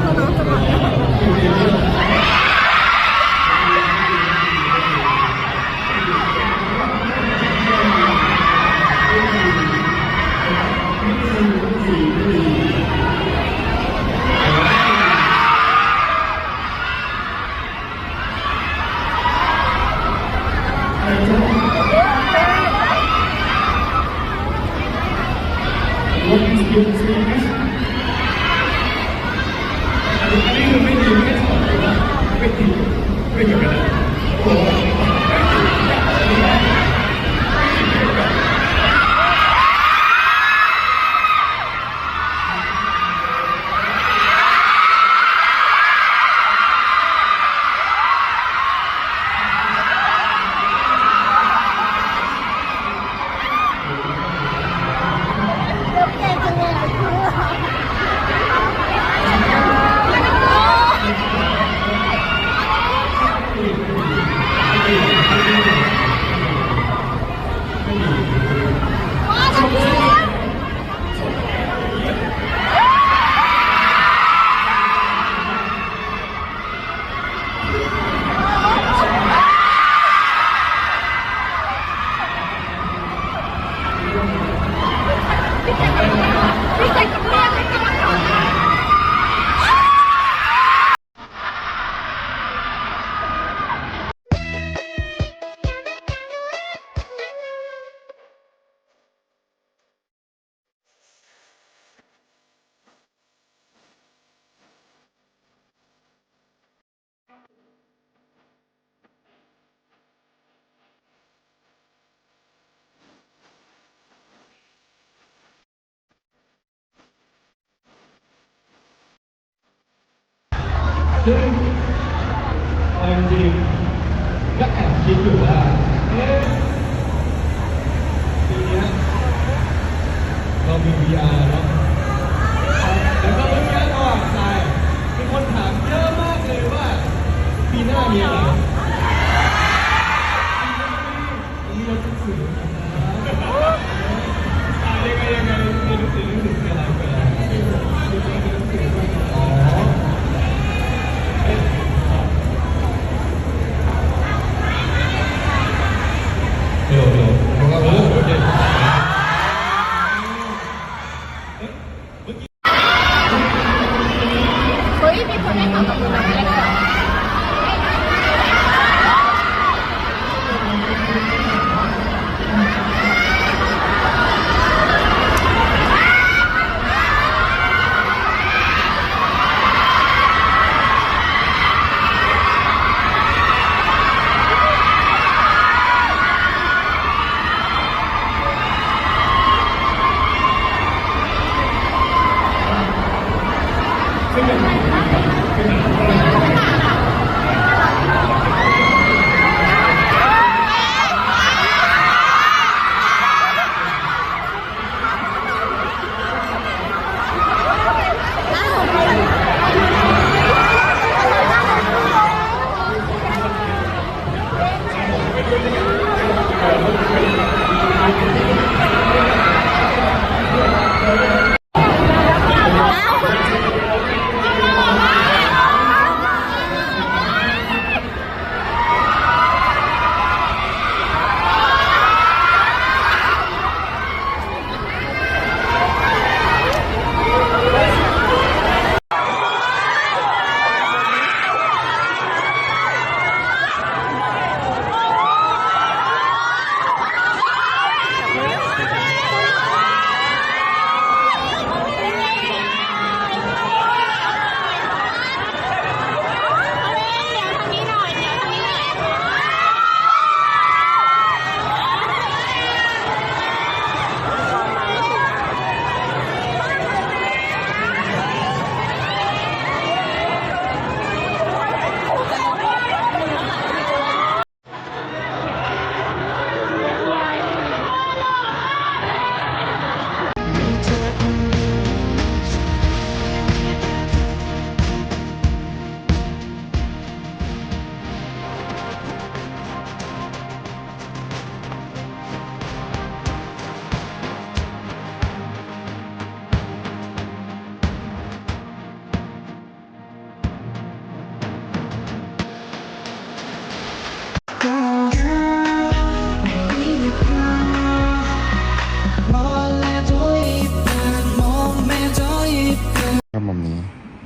ンドの。 ซึ่งเอาจริงๆก็แอบคิดอยู่ว่าเอ๊ะทีเนี้ยเรามี VR เนาะแล้วก็เมื่อกี้ระหว่างทายมีคนถามเยอะมากเลยว่าปีหน้ามีอะไรมีรถหนังสืออ่ายังไงยังไงมีหนังสือหนังสืออะไรกันมีหนั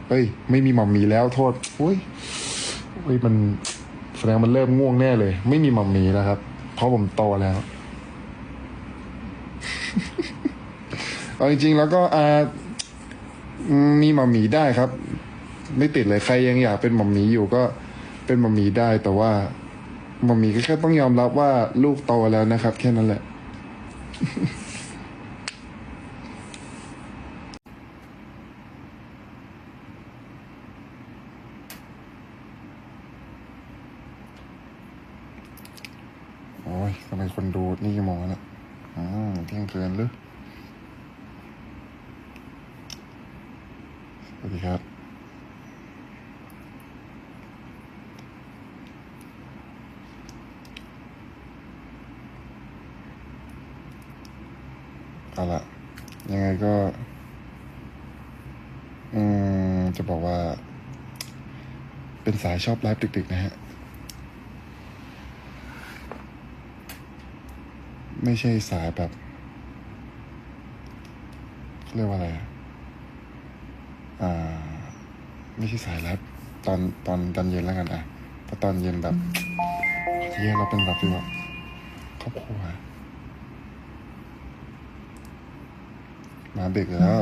เฮ้ย ไม่มีหมัมมี่แล้วโทษอุ้ยเฮ้ยมันแสดงมันเริ่มง่วงแน่เลย ไม่มีหมัมมี่แล้วครับ เพราะผมโตแล้วเอาจริงๆแล้วก็อ่ามีหมัมมี่ได้ครับ ไม่ติดเลยใครยังอยากเป็นหมัมมี่อยู่ก็เป็นหมัมมี่ได้ แต่ว่าหมัมมี่ก็แค่ต้องยอมรับว่าลูกโตแล้วนะครับ แค่นั้นแหละ ยทำไมคนดูนี่กี่โมงแล้วเนี่ยอืมเที่ยงคืนหรือสวัสดีครับเอาละยังไงก็ อืม จะบอกว่า เป็นสายชอบไลฟ์ดึกๆนะฮะ ไม่ใช่สายแบบเรียกว่าอะไรอ่า ไม่ใช่สายแรปตอนตอนตอนเย็นแล้วกันอะเพราะตอนเย็นแบบเย็นเราเป็นแบบที่แบบครอบครัวมาด็กแล้ว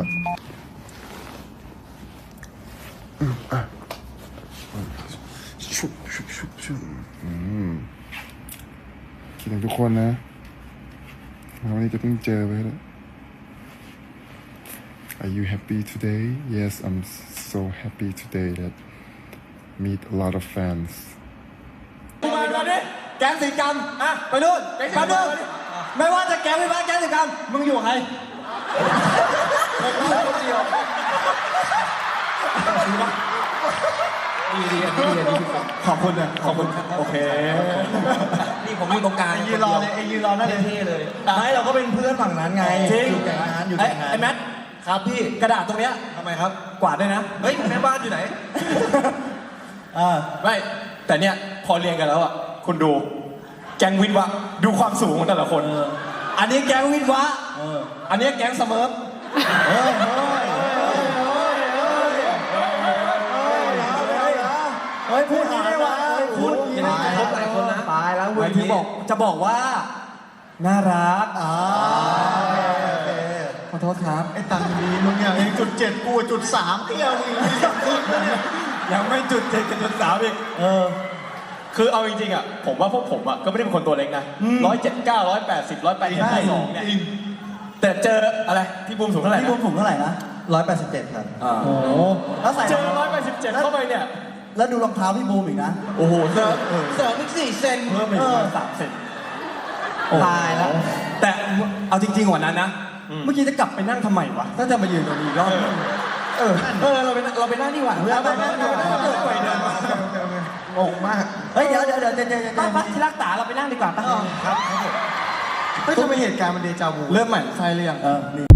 อืมอะชุบชุบชุบชุบอืมคิดถึงทุกคนนะ วันนี้จะเพิ่งเจอไปแล้ว Are you happy today? Yes, I'm so happy today that meet a lot of fans. มาดูดิแก๊งสีกรรมอะไปนู่นมาดูไม่ว่าจะแก๊งไม่ว่าแก๊งสีกรรมมึงอยู่กับใค รขอบคุณนะขอบคุณโอเคนี่ผมอยู่ตรงกลางยืนรอเลยไอ้ยืนรอนั่นเลยเท่ๆเลยไม่เราก็เป็นเพื่อนฝั่งนั้นไงจริงอยู่แก๊งนั้นอยู่ไอ้แก๊งนั้นไอ้แมทครับพี่กระดาษตรงเนี้ยทำไมครับ กวาดด้วยนะเฮ้ยแม่บ้านอยู่ไหนอ่าไม่แต่เนี่ยพอเรียนกันแล้วอะคุณดูแก๊งวินวะดูความสูงของแต่ละคน อันนี้แก๊งวินวะเอออันนี้แก๊งเสเมิร์ ฮ้ยเฮ้ยเฮ้ยพูดนี้ได้วะพูดนี้ได้ครบหลายคนนะตายแล้วหมายถึงบอกจะบอกว่า น่ารักอ่าขอโทษครับ ไอ้ตังค์ดีมึงเนี่ยยังจุดเจ็ดกูจุดสามเที่ยวมึงยังไม่ขึ้นเลยเนี่ยยังไม่จุดเจ็ดกับจุดสามอีกเออคือเอาจริงๆอะผมว่าพวกผมอะก็ไม่ได้เป็นคนตัวเล็กนะร้อยเจ็ดเก้าร้อยแปดสิบร้อยแปดสิบสองเนี่ยแต่เจออะไรพี่บูมสูงเท่าไหร่พี่นะบุ้มผมเท่าไหร่นะร้อยแปดสิบเจ็ดครับอ่าโอ้โหแล้วใส่เจอร้อยแปดสิบเจ็ดเข้าไปเนี่ย แล้วดูรองเท้าพี่บูมอีกนะ โอ้โหเสริมเออเสริมอีกสี่เซนเพิ่มไปเออีอกสามเซนตายแล้ว แต่เอาจริงๆกว่านั้นนะ เมื่อกี้จะกลับไปนั่งทำไมวะถ้าจะมายืนตรงนี้อีกรอบนึงเออ เออ เราไปนั่งเราไปนั่งดีกว่าเอาไปนั่งดีกว่าเดินไปเดินมางงมาก เฮ้ย เดี๋ยวเดี๋ยวเดี๋ยวเดี๋ยวเดี๋ยวเดี๋ยวป้าป้าที่รักษาเราไปนั่งดีกว่าป้าครับเฮ้ยทำไมเหตุการณ์มันเดจาวูเริ่มใหม่ใครเรียงเออนี่